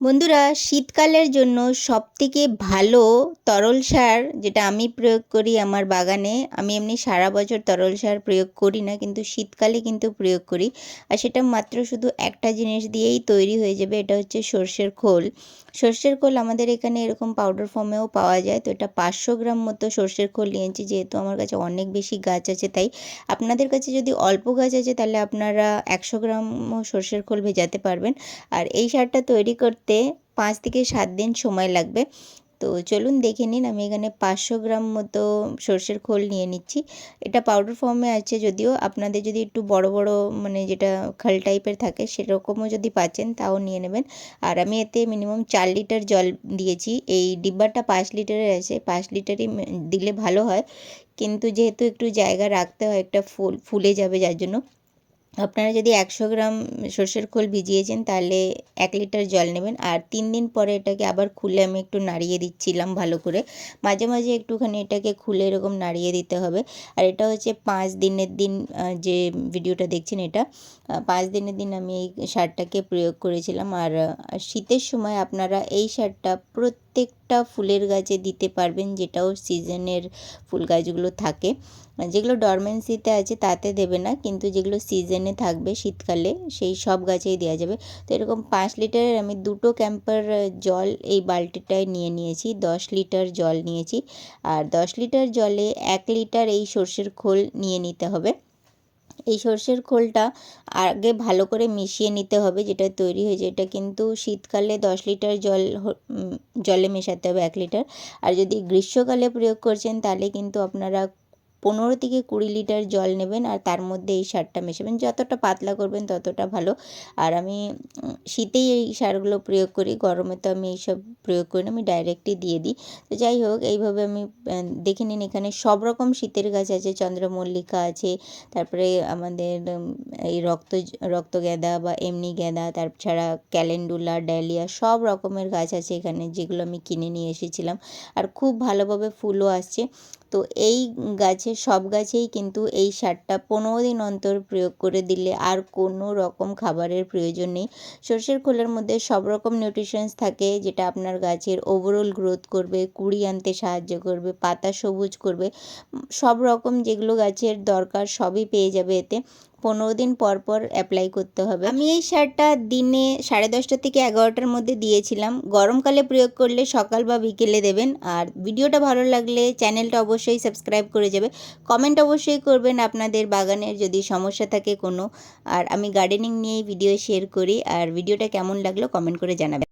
বন্ধুরা, শীতকালের জন্য সবথেকে ভালো তরল সার যেটা আমি প্রয়োগ করি আমার বাগানে, আমি এমনি সারা বছর তরল সার প্রয়োগ করি না, কিন্তু শীতকালে কিন্তু প্রয়োগ করি। আর সেটা মাত্র শুধু একটা জিনিস দিয়েই তৈরি হয়ে যাবে, এটা হচ্ছে সর্ষের খোল। সর্ষের খোল আমাদের এখানে এরকম পাউডার ফর্মেও পাওয়া যায়, তো এটা পাঁচশো গ্রাম মতো সর্ষের খোল নিয়েছি, যেহেতু আমার কাছে অনেক বেশি গাছ আছে, তাই আপনাদের কাছে যদি অল্প গাছ আছে, তাহলে আপনারা একশো গ্রামও সর্ষের খোল ভেজাতে পারবেন। আর এই সারটা তৈরি করতে পাঁচ থেকে সাত দিন সময় লাগবে। তো চলুন দেখে নিন, আমি এখানে পাঁচশো গ্রাম মতো সর্ষের খোল নিয়ে নিচ্ছি। এটা পাউডার ফর্মে আছে যদিও, আপনাদের যদি একটু বড় বড় মানে যেটা খাল টাইপের থাকে, সেরকমও যদি পাচ্ছেন তাও নিয়ে নেবেন। আর আমি এতে মিনিমাম চার লিটার জল দিয়েছি। এই ডিব্বাটা পাঁচ লিটারের আছে, পাঁচ লিটারই দিলে ভালো হয়। কিন্তু যেহেতু একটু জায়গা রাখতে হয়, একটা ফুল, ফুলে যাবে যার জন্য। আপনারা যদি একশো গ্রাম সর্ষের খোল ভিজিয়েছেন, তাহলে এক লিটার জল নেবেন। আর তিন দিন পরে এটাকে আবার খুলে আমি একটু নাড়িয়ে দিচ্ছিলাম ভালো করে। মাঝে মাঝে একটুখানি এটাকে খুলে এরকম নাড়িয়ে দিতে হবে। আর এটা হচ্ছে পাঁচ দিনের দিন যে ভিডিওটা দেখছেন এটা পাঁচ দিনের দিন আমি এই সারটাকে প্রয়োগ করেছিলাম। আর শীতের সময় আপনারা এই সারটা প্রত্যেকটা ফুলের গাছে দিতে পারবেন, যেটাও সিজনের ফুল গাছগুলো থাকে। যেগুলো ডরমেন্সিতে আছে তাতে দেবে না, কিন্তু যেগুলো সিজনে থাকবে শীতকালে, সেই সব গাছেই দেওয়া যাবে। তো এরকম পাঁচ লিটারের আমি দুটো ক্যাম্পার জল এই বালতিটায় নিয়ে নিয়েছি, দশ লিটার জল নিয়েছি। আর দশ লিটার জলে এক লিটার এই সর্ষের খোল নিয়ে নিতে হবে। এই সর্ষের খোলটা আগে ভালো করে মিশিয়ে নিতে হবে, যেটা তৈরি হয়েছে। এটা কিন্তু শীতকালে দশ লিটার জল জলে মেশাতে হবে এক লিটার। আর যদি গ্রীষ্মকালে প্রয়োগ করছেন, তাহলে কিন্তু আপনারা পনেরো থেকে কুড়ি লিটার জল নেবেন আর তার মধ্যে এই সারটা মেশাবেন। যতটা পাতলা করবেন ততটা ভালো। আর আমি শীতেই এই সারগুলো প্রয়োগ করি, গরমে তো আমি এইসব প্রয়োগ করি না, আমি ডাইরেক্টই দিয়ে দিই। তো যাই হোক, এইভাবে আমি দেখে নিন এখানে সব রকম শীতের গাছ আছে, চন্দ্রমল্লিকা আছে, তারপরে আমাদের এই রক্ত রক্ত গ্যাদা বা এমনি গ্যাদা তাছাড়া ক্যালেন্ডুলা, ডালিয়া সব রকমের গাছ আছে এখানে, যেগুলো আমি কিনে নিয়ে এসেছিলাম। আর খুব ভালোভাবে ফুলও আসছে। তো এই গাছে, সব গাছেই কিন্তু এই সারটা পনেরো দিন অন্তর প্রয়োগ করে দিলে আর কোনো রকম খাবারের প্রয়োজন নেই। সর্ষের খোলের মধ্যে সব রকম নিউট্রিশনস থাকে যেটা আপনার গাছের ওভারঅল গ্রোথ করবে, কুড়ি আনতে সাহায্য করবে, পাতা সবুজ করবে, সব রকম যেগুলো গাছের দরকার সবই পেয়ে যাবে এতে। পনেরো দিন পর পর অ্যাপ্লাই করতে হবে। আমি এই সারটা দিনে সাড়ে দশটা থেকে এগারোটার মধ্যে দিয়েছিলাম। গরমকালে প্রয়োগ করলে সকাল বা বিকেলে দেবেন। আর ভিডিওটা ভালো লাগলে চ্যানেলটা অবশ্যই সাবস্ক্রাইব করে যাবে। কমেন্ট অবশ্যই করবেন আপনাদের বাগানের যদি সমস্যা থাকে কোনো। আর আমি গার্ডেনিং নিয়েই ভিডিও শেয়ার করি। আর ভিডিওটা কেমন লাগল কমেন্ট করে জানাবেন।